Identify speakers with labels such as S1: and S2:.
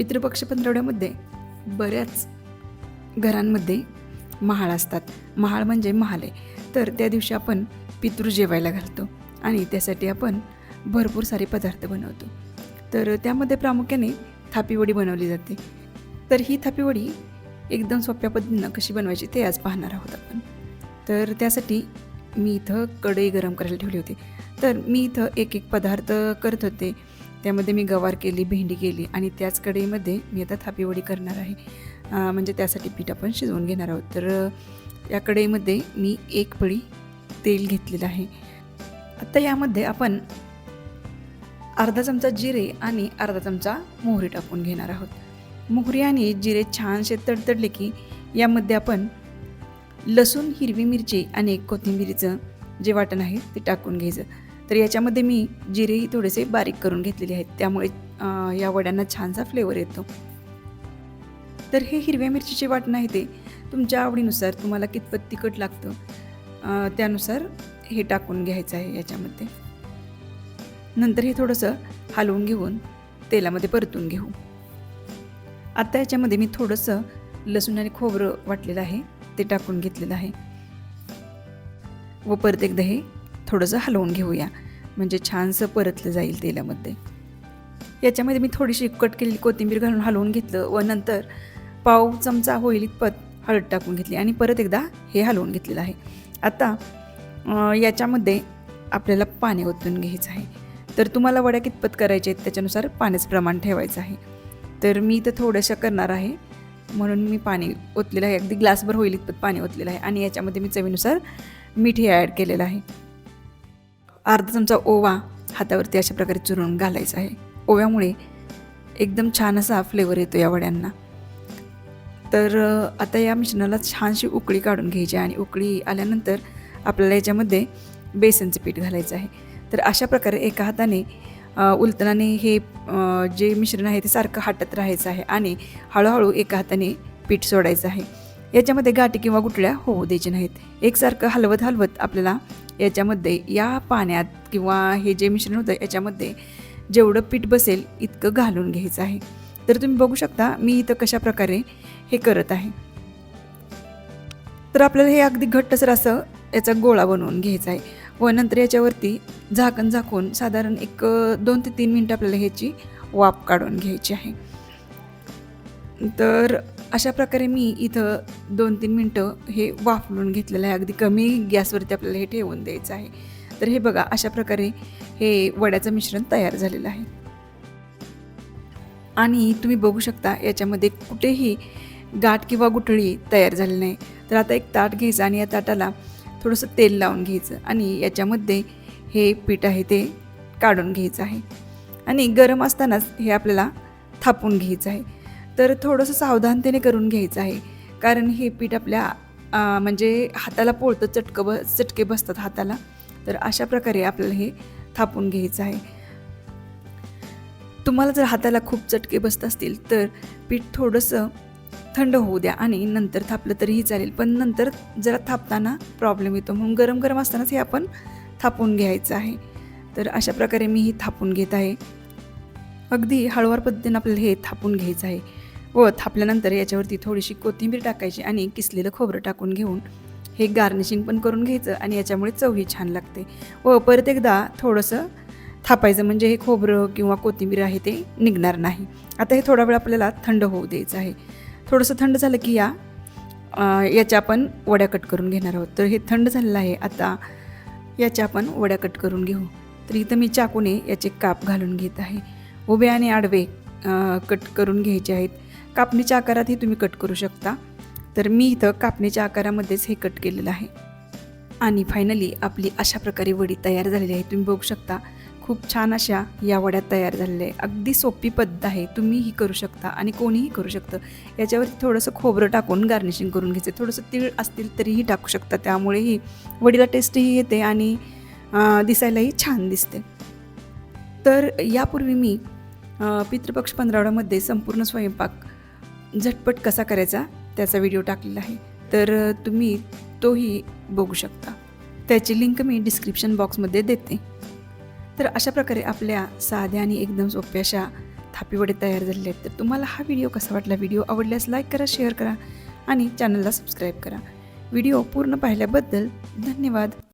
S1: पितृपक्ष पंधरवड्यामध्ये बऱ्याच घरांमध्ये महाळ असतात. महाळ म्हणजे महाल आहे. तर त्या दिवशी आपण पितृ जेवायला घालतो आणि त्यासाठी आपण भरपूर सारे पदार्थ बनवतो. तर त्यामध्ये प्रामुख्याने थापीवडी बनवली जाते. तर ही थापीवडी एकदम सोप्या पद्धतीनं कशी बनवायची ते आज पाहणार आहोत आपण. तर त्यासाठी मी इथं कढई गरम करायला ठेवली होती. तर मी इथं एक एक पदार्थ करत होते. त्यामध्ये मी गवार केली भेंडी केली आणि त्याच कढईमध्ये मी आता थापीवडी करणार आहे. म्हणजे त्यासाठी पीठ आपण शिजवून घेणार आहोत. तर या कढईमध्ये मी एक पळी तेल घेतलेलं आहे. आता यामध्ये आपण अर्धा चमचा जिरे आणि अर्धा चमचा मोहरी टाकून घेणार आहोत. मोहरी आणि जिरे छानसे तडतडले की यामध्ये आपण लसूण हिरवी मिरची आणि कोथिंबीरीचं जे वाटण आहे ते टाकून घ्यायचं. तर याच्यामध्ये मी जिरेही थोडेसे बारीक करून घेतलेले आहेत. त्यामुळे या वड्यांना छानसा फ्लेवर येतो. तर हे हिरव्या मिरचीचे वाटण आहे ते. तुमच्या आवडीनुसार तुम्हाला कितपत तिखट लागतं त्यानुसार हे टाकून घ्यायचं आहे याच्यामध्ये. नंतर हे थोडंसं हलवून घेऊन तेलामध्ये परतून घेऊ. आता याच्यामध्ये मी थोडंसं लसूण आणि खोबरं वाटलेलं आहे ते टाकून घेतलेलं आहे. व परत एकदा हे थोडंसं हलवून घेऊया. म्हणजे छानसं परतलं जाईल तेलामध्ये. याच्यामध्ये मी थोडीशी कट केलेली कोथिंबीर घालून हलवून घेतलं व नंतर पाव चमचा होईल इतपत हळद टाकून घेतली आणि परत एकदा हे हलवून घेतलेलं आहे. आता याच्यामध्ये आपल्याला पाणी ओतून घ्यायचं आहे. तर तुम्हाला वड्या कितपत करायचे आहेत त्याच्यानुसार पाण्याचं प्रमाण ठेवायचं आहे. तर मी इथं थोडंसं करणार आहे. म्हणून मी पाणी ओतलेलं आहे. अगदी ग्लासभर होईल इतपत पाणी ओतलेलं आहे. आणि याच्यामध्ये मी चवीनुसार मीठ हे ॲड केलेलं आहे. अर्धा चमचा ओवा हातावरती अशा प्रकारे चुरून घालायचा आहे. ओव्यामुळे एकदम छान असा फ्लेवर येतो या वड्यांना. तर आता या मिश्रणाला छानशी उकळी काढून घ्यायची आहे आणि उकळी आल्यानंतर आपल्याला याच्यामध्ये बेसनचं पीठ घालायचं आहे. तर अशा प्रकारे एका हाताने उलतनाने हे जे मिश्रण आहे ते सारखं हाटत राहायचं आहे आणि हळूहळू एका हाताने पीठ सोडायचं आहे. याच्यामध्ये गाठी किंवा गुटळ्या होऊ द्यायचे नाहीत. एकसारखं हलवत हलवत आपल्याला याच्यामध्ये या पाण्यात किंवा हे जे मिश्रण होतं याच्यामध्ये जेवढं पीठ बसेल इतकं घालून घ्यायचं आहे. तर तुम्ही बघू शकता मी इथं कशा प्रकारे हे करत आहे. तर आपल्याला हे अगदी घट्टसर असं याचा गोळा बनवून घ्यायचा आहे. व नंतर याच्यावरती झाकण झाकून साधारण एक दोन ते तीन मिनटं आपल्याला ह्याची वाफ काढून घ्यायची आहे. तर अशा प्रकारे मी इथं दोन तीन मिनटं हे वाफलून घेतलेलं आहे. अगदी कमी गॅसवरती आपल्याला हे ठेवून द्यायचं आहे. तर हे बघा अशा प्रकारे हे वड्याचं मिश्रण तयार झालेलं आहे. आणि तुम्ही बघू शकता याच्यामध्ये कुठेही गाठ किंवा गुठळी तयार झाली नाही. तर आता एक ताट घ्यायचं आणि या ताटाला थोडंसं तेल लावून घ्यायचं आणि याच्यामध्ये हे पीठ आहे ते काढून घ्यायचं आहे. आणि गरम असतानाच हे आपल्याला थापून घ्यायचं आहे. तर थोडंसं सावधानतेने करून घ्यायचं आहे. कारण हे पीठ आपल्या म्हणजे हाताला पोळतं चटकं ब चटके बसतात हाताला. तर अशा प्रकारे आपल्याला हे थापून घ्यायचं आहे. तुम्हाला जर हाताला खूप चटके बसत असतील तर पीठ थोडंसं थंड होऊ द्या आणि नंतर थापलं तरीही चालेल. पण नंतर जरा थापताना प्रॉब्लेम येतो. म्हणून गरम गरम असतानाच हे आपण थापून घ्यायचं आहे. तर अशा प्रकारे मी ही थापून घेत आहे. अगदी हळूवार पद्धतीनं आपल्याला हे थापून घ्यायचं आहे. व थापल्यानंतर याच्यावरती थोडीशी कोथिंबीर टाकायची आणि किसलेलं खोबरं टाकून घेऊन हे गार्निशिंग पण करून घ्यायचं आणि याच्यामुळे चवही छान लागते. व परत एकदा थोडंसं थापायचं म्हणजे हे खोबरं किंवा कोथिंबीर आहे ते निघणार नाही. आता हे थोडा वेळ आपल्याला थंड होऊ द्यायचं आहे. थोडंसं थंड झालं की या याच्या आपण वड्या कट करून घेणार आहोत. तर हे थंड झालेलं आहे आता याच्या आपण वड्या कट करून घेऊ. तर इथं मी चाकूने याचे काप घालून घेत आहे. उभे आणि आडवे कट करून घ्यायचे आहेत. कापणीच्या आकारातही तुम्ही कट करू शकता. तर मी इथं कापणीच्या आकारामध्येच हे कट केलेलं आहे. आणि फायनली आपली अशा प्रकारे वडी तयार झालेली आहे. तुम्ही बघू शकता खूप छान अशा या वड्या तयार झालेल्या आहे अगदी सोपी पद्धत आहे. तुम्हीही करू शकता आणि कोणीही करू शकतं. याच्यावरती थोडंसं खोबरं टाकून गार्निशिंग करून घ्यायचं. थोडंसं तीळ असतील तरीही टाकू शकता. त्यामुळेही वडीला टेस्टही येते आणि दिसायलाही छान दिसते. तर यापूर्वी मी पितृपक्ष पंधरावड्यामध्ये संपूर्ण स्वयंपाक झटपट कसा करायचा त्याचा व्हिडिओ टाकलेला आहे. तर तुम्ही तोही बघू शकता. त्याची लिंक मी डिस्क्रिप्शन बॉक्समध्ये देते. तर अशा प्रकारे आपल्या साध्या आणि एकदम सोप्या अशा थापीवडे तयार झालेले आहेत. तर तुम्हाला हा व्हिडिओ कसा वाटला? व्हिडिओ आवडल्यास लाईक करा शेअर करा आणि चॅनलला सबस्क्राईब करा. व्हिडिओ पूर्ण पाहिल्याबद्दल धन्यवाद.